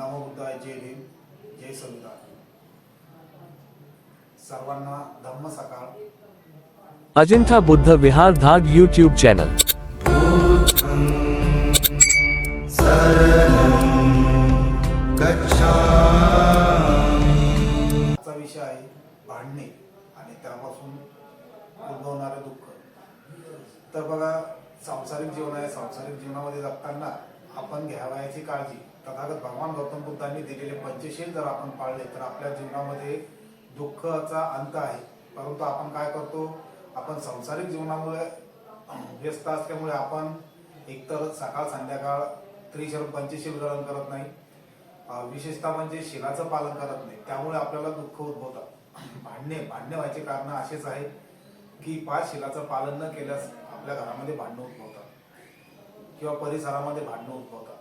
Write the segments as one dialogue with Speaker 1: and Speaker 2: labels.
Speaker 1: नमो बुद्धाय जय भीम जय संविधान सर्वांना धम्म सकाळ
Speaker 2: अजिंठा बुद्ध विहार धाग यूट्यूब चॅनल
Speaker 1: विषय आहे उद्भवणारे दुःख तर बघा, सांसारिक जीवन आहे. सांसारिक जीवनामध्ये जगताना आपण घ्यावयाची काळजी. तथागत भगवान गौतम बुद्धांनी दिलेले पंचशील जर आपण पाळले तर आपल्या जीवनामध्ये दुःखाचा अंत आहे. परंतु आपण काय करतो? आपण सांसारिक जीवनामुळे व्यस्त असल्यामुळे आपण एकतर सकाळ संध्याकाळ त्रिशरण पंचशील ग्रहण करत नाही. विशेषतः म्हणजे शिलाचं पालन करत नाही. त्यामुळे आपल्याला दुःख उद्भवतात. भांडणे भांडणे व्हायचे कारण असेच आहे की पाच शिलाचं पालन न केल्यास आपल्या घरामध्ये भांडणं उद्भवतात. किंवा परिसरामध्ये भांडणं उद्भवतात.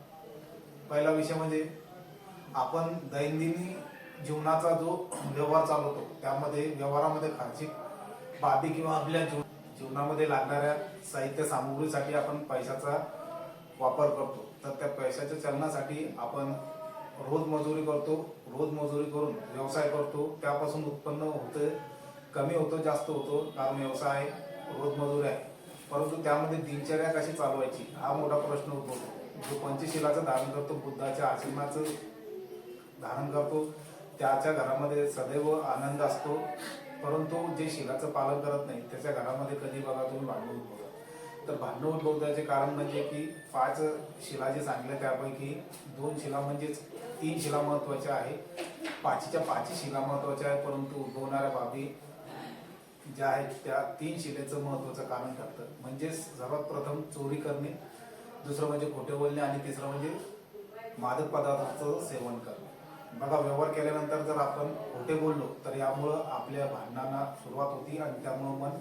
Speaker 1: पहिला विषय म्हणजे आपण दैनंदिनी जीवनाचा जो व्यवहार चालवतो त्यामध्ये व्यवहारामध्ये खर्चिक बाबी किंवा आपल्या जीव जीवनामध्ये लागणाऱ्या साहित्य सामुग्रीसाठी आपण पैशाचा वापर करतो. तर त्या पैशाच्या चलनासाठी आपण रोज मजुरी करतो रोज मजुरी करून व्यवसाय करतो. त्यापासून उत्पन्न होतं कमी होतो जास्त होतो. कारण व्यवसाय रोजमजुरी रोज मजुरी आहे. परंतु त्यामध्ये दिनचर्या कशी चालवायची हा मोठा प्रश्न उद्भवतो जो पंचशिलाचं धारण करतो बुद्धाच्या आचरणाचं धारण करतो त्याच्या घरामध्ये सदैव आनंद असतो. परंतु जे शिलाचं पालन करत नाही त्याच्या घरामध्ये कधी बघा तुम्ही भांडण उद्भवतात. तर भांडण उद्भवण्याचे कारण म्हणजे की पाच शिला जे सांगले त्यापैकी दोन शिला म्हणजेच तीन शिला महत्त्वाच्या आहे. पाचीच्या पाचही शिला महत्त्वाच्या आहे परंतु उद्भवणाऱ्या बाबी ज्या आहेत त्या तीन शिलेचं महत्वाचं कारण ठरतं म्हणजेच सर्वात प्रथम चोरी करणे दुसरं म्हणजे खोटे बोलणे आणि तिसरं म्हणजे मादक पदार्थाचं सेवन करणे. बघा व्यवहार केल्यानंतर जर आपण खोटे बोललो तर यामुळं आपल्या भांडणांना सुरुवात होती आणि त्यामुळं मन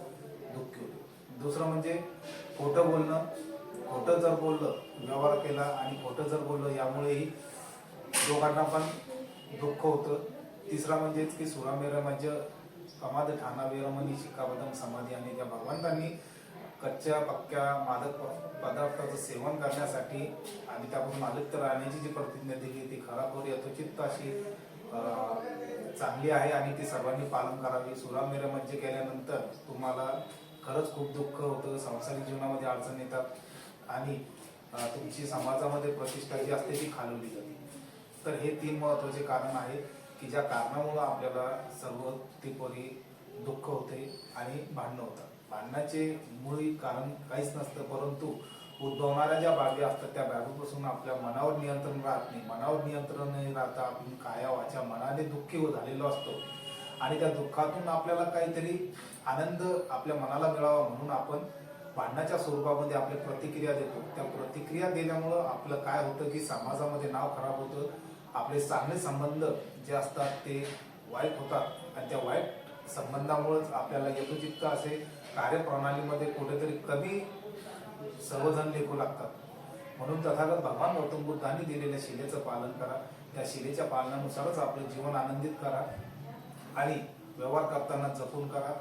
Speaker 1: दुःखी होते. दुसरं म्हणजे खोटं बोलणं खोटं जर बोललं व्यवहार केला आणि खोटं जर बोललं यामुळेही दोघांना पण दुःख होतं. तिसरा म्हणजेच की सुरामेरा म्हणजे प्रमाद ठाणा वेरमणी शिक्काबदम समाधी आणि त्या भगवंतांनी कच्च्या पक्क्या मादक पदार्थाचं सेवन करण्यासाठी आणि त्यापासून मालिक राहण्याची जी प्रतिज्ञा दिली ती खराखोर यथोचित अशी चांगली आहे आणि ती सर्वांनी पालन करावी. सुरामेर मज्जे केल्यानंतर तुम्हाला खरंच खूप दुःख होतं सांसारिक जीवनामध्ये अडचण येतात आणि तुमची समाजामध्ये प्रतिष्ठा जी असते ती खालवली जाते. तर हे तीन महत्त्वाचे कारण आहेत. की ज्या कारणामुळं आपल्याला सर्व तिपरी दुःख होते आणि भांडणं होतात. भांडणाचे मूळ कारण काहीच नसतं परंतु उद्भवणाऱ्या ज्या बाबी असतात त्या बाबीपासून आपल्या मनावर नियंत्रण राहत नाही. मनावर नियंत्रण नाही राहता आपण काया वाच्या मनाने दुःखी हो झालेलो असतो. आणि त्या दुःखातून आपल्याला काहीतरी आनंद आपल्या मनाला मिळावा म्हणून आपण भांडणाच्या स्वरूपामध्ये आपल्या प्रतिक्रिया देतो. त्या प्रतिक्रिया दिल्यामुळं आपलं काय होतं की समाजामध्ये नाव खराब होतं आपले चांगले संबंध जे असतात ते वाईट होतात. आणि त्या वाईट संबंधामुळेच आपल्याला यथोचित्त असे कार्यप्रणालीमध्ये कुठेतरी कमी सर्वजण लेखू लागतात. म्हणून तथागत भगवान गौतम बुद्धांनी दिलेल्या शिलेचं पालन करा. त्या शिलेच्या पालनानुसारच आपलं जीवन आनंदित करा. आणि व्यवहार करताना जपून करा.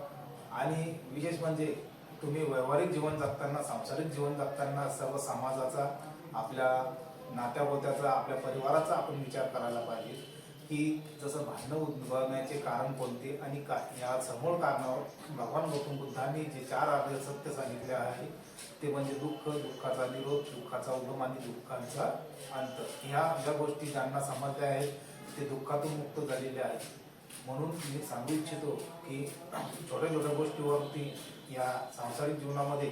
Speaker 1: आणि विशेष म्हणजे तुम्ही व्यावहारिक जीवन जगताना सांसारिक जीवन जगताना सर्व समाजाचा आपल्या नात्याबोत्याचा आपल्या परिवाराचा आपण विचार करायला पाहिजे. की जसं भांडणं उद्भवण्याचे कारण कोणते आणि का या समोर कारणावर भगवान गौतम बुद्धांनी जे चार आर्य सत्य सांगितले आहे ते म्हणजे दुःख दुःखाचा निरोध दुःखाचा उगम आणि दुःखांचा अंत. ह्या ज्या गोष्टी ज्यांना समजल्या आहेत ते दुःखातून मुक्त झालेले आहेत. म्हणून मी सांगू इच्छितो की छोट्या छोट्या गोष्टीवरती या सांसारिक जीवनामध्ये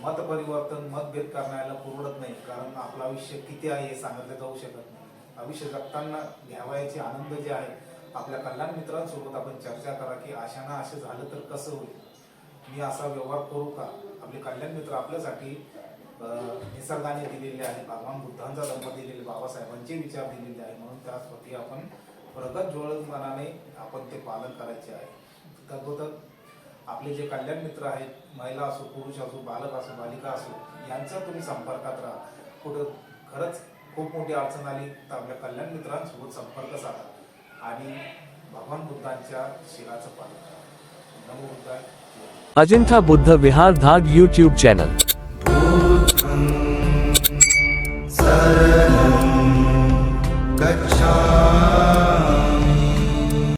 Speaker 1: मत परिवर्तन मतभेद करण्याला पुरवत नाही. कारण आपलं आयुष्य किती आहे हे सांगितलं जाऊ शकत नाही. आयुष्य जगताना घ्यावयाचे आनंद जे आहे आपल्या कल्याण मित्रांसोबत आपण चर्चा करा की अशांना असं झालं तर कसं होईल? मी असा व्यवहार करू का? आपले कल्याण मित्र आपल्यासाठी निसर्गाने दिलेले आहे भगवान बुद्धांचा धर्म दिलेले बाबासाहेबांचे विचार दिलेले आहे म्हणून त्याप्रती आपण प्रगत जोळ मनाने आपण ते पालन करायचे आहे. तद्वत आपले जे कल्याण मित्र आहेत महिला असो पुरुष असो बालक असो बालिका असो यांचा तुम्ही संपर्कात राहा. कुठं खरंच खूप मोठी अडचण आली तर आपल्या कल्याण मित्रांसोबत संपर्क साधा आणि भगवान बुद्धांच्या शिलाचं पालन करा. नमो बुद्धाय
Speaker 2: अजिंठा बुद्ध विहार धाग यूट्यूब चॅनल